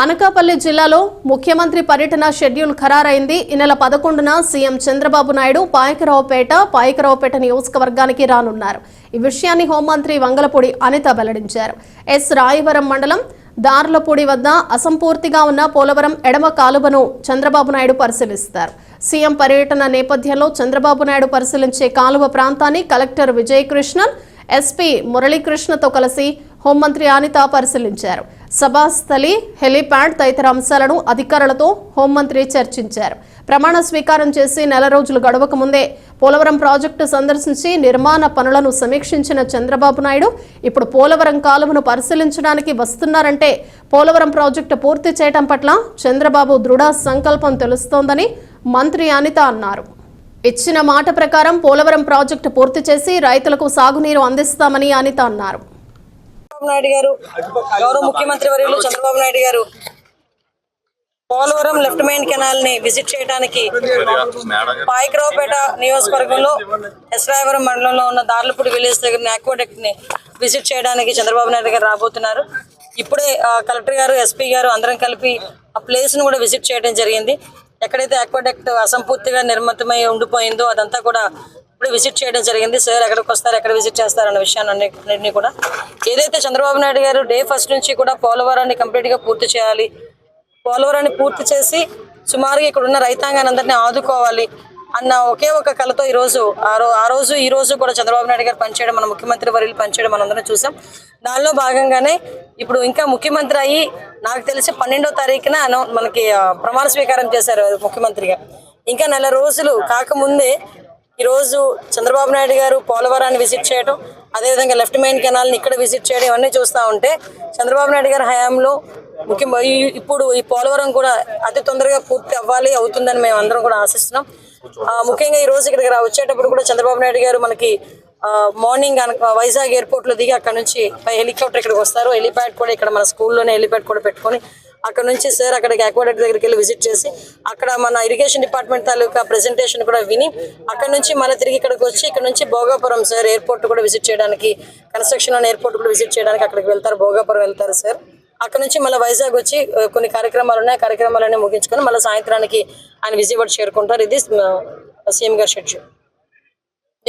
అనకాపల్లి జిల్లాలో ముఖ్యమంత్రి పర్యటన షెడ్యూల్ ఖరారైంది. ఈ నెల పదకొండున సీఎం చంద్రబాబు నాయుడు పాయకరావుపేట పాయకరావుపేట నియోజకవర్గానికి రానున్నారు. ఈ విషయాన్ని హోంమంత్రి వంగలపూడి అనిత వెల్లడించారు. ఎస్. రాయవరం మండలం దార్లపూడి వద్ద అసంపూర్తిగా ఉన్న పోలవరం ఎడమ కాలువను చంద్రబాబు నాయుడు పరిశీలిస్తారు. సీఎం పర్యటన నేపథ్యంలో చంద్రబాబు నాయుడు పరిశీలించే కాలువ ప్రాంతాన్ని కలెక్టర్ విజయకృష్ణన్ ఎస్పీ మురళీకృష్ణతో కలిసి హోంమంత్రి అనిత పరిశీలించారు. సభాస్థలి హెలీప్యాడ్ తదితర అంశాలను అధికారులతో హోంమంత్రి చర్చించారు. ప్రమాణ స్వీకారం చేసి నెల రోజులు గడవక ముందే పోలవరం ప్రాజెక్టు సందర్శించి నిర్మాణ పనులను సమీక్షించిన చంద్రబాబు నాయుడు ఇప్పుడు పోలవరం కాలువను పరిశీలించడానికి వస్తున్నారంటే పోలవరం ప్రాజెక్టు పూర్తి చేయటం పట్ల చంద్రబాబు దృఢ సంకల్పం తెలుస్తోందని మంత్రి అనిత అన్నారు. ఇచ్చిన మాట ప్రకారం పోలవరం ప్రాజెక్టు పూర్తి చేసి రైతులకు సాగునీరు అందిస్తామని అనిత అన్నారు. చంద్రబాబు నాయుడు గారు. గౌరవ ముఖ్యమంత్రి వర్యులు చంద్రబాబు నాయుడు గారు. పోలవరం లెఫ్ట్ మెయిన్ కెనాల్ని విజిట్ చేయడానికి పాయకరావుపేట నియోజకవర్గంలో ఎస్రాయవరం మండలంలో ఉన్న దార్లపూడి విలేజ్ దగ్గర ఆక్వాడెక్ట్ని విజిట్ చేయడానికి చంద్రబాబు నాయుడు గారు రాబోతున్నారు. ఇప్పుడే కలెక్టర్ గారు ఎస్పీ గారు అందరం కలిపి ఆ ప్లేస్ను కూడా విజిట్ చేయడం జరిగింది. ఎక్కడైతే ఆక్వాడెక్ట్ అసంపూర్తిగా నిర్మితమై ఉండిపోయిందో అదంతా కూడా ఇప్పుడు విజిట్ చేయడం జరిగింది. సార్ ఎక్కడికి వస్తారు ఎక్కడ విజిట్ చేస్తారు అన్న విషయాన్ని కూడా ఏదైతే చంద్రబాబు నాయుడు గారు డే ఫస్ట్ నుంచి కూడా పోలవరాన్ని కంప్లీట్గా పూర్తి చేయాలి పోలవరాన్ని పూర్తి చేసి సుమారుగా ఇక్కడ ఉన్న రైతాంగాన్ని అందరినీ ఆదుకోవాలి అన్న ఒకే ఒక కళతో ఈరోజు ఆ రో ఆ రోజు ఈ రోజు కూడా చంద్రబాబు నాయుడు గారు పనిచేయడం మన ముఖ్యమంత్రి వర్యులు పనిచేయడం మనందరం చూసాం. దానిలో భాగంగానే ఇప్పుడు ఇంకా ముఖ్యమంత్రి అయ్యి నాకు తెలిసి పన్నెండో తారీఖున మనకి ప్రమాణ స్వీకారం చేశారు ముఖ్యమంత్రిగా. ఇంకా నెల రోజులు కాకముందే ఈరోజు చంద్రబాబు నాయుడు గారు పోలవరాన్ని విజిట్ చేయడం అదేవిధంగా లెఫ్ట్ మెయిన్ కెనాల్ని ఇక్కడ విజిట్ చేయడం ఇవన్నీ చూస్తూ ఉంటే చంద్రబాబు నాయుడు గారి హయాంలో ముఖ్యంగా ఇప్పుడు ఈ పోలవరం కూడా అతి తొందరగా పూర్తి అవ్వాలి అవుతుందని మేము అందరం కూడా ఆశిస్తున్నాం. ముఖ్యంగా ఈ రోజు ఇక్కడికి వచ్చేటప్పుడు కూడా చంద్రబాబు నాయుడు గారు మనకి మార్నింగ్ అనక వైజాగ్ ఎయిర్పోర్ట్లో దిగి అక్కడ నుంచి హెలికాప్టర్ ఇక్కడికి వస్తారు. హెలిప్యాడ్ కూడా ఇక్కడ మన స్కూల్లోనే హెలిప్యాడ్ కూడా పెట్టుకొని అక్కడ నుంచి సార్ అక్కడికి అక్వాడెక్ట్ దగ్గరికి వెళ్ళి విజిట్ చేసి అక్కడ మన ఇరిగేషన్ డిపార్ట్మెంట్ తాలూకా ప్రెజెంటేషన్ కూడా విని అక్కడ నుంచి మళ్ళీ తిరిగి ఇక్కడికి వచ్చి ఇక్కడ నుంచి భోగాపురం సార్ ఎయిర్పోర్ట్ కూడా విజిట్ చేయడానికి కన్స్ట్రక్షన్ అనే ఎయిర్పోర్ట్ కూడా విజిట్ చేయడానికి అక్కడికి వెళ్తారు భోగాపురం వెళ్తారు సార్. అక్కడ నుంచి మళ్ళీ వైజాగ్ వచ్చి కొన్ని కార్యక్రమాలు ఉన్నాయి కార్యక్రమాలన్నీ ముగించుకొని మళ్ళీ సాయంత్రానికి ఆయన విజయవాడ చేరుకుంటారు. ఇది సీఎం గారి షెడ్యూల్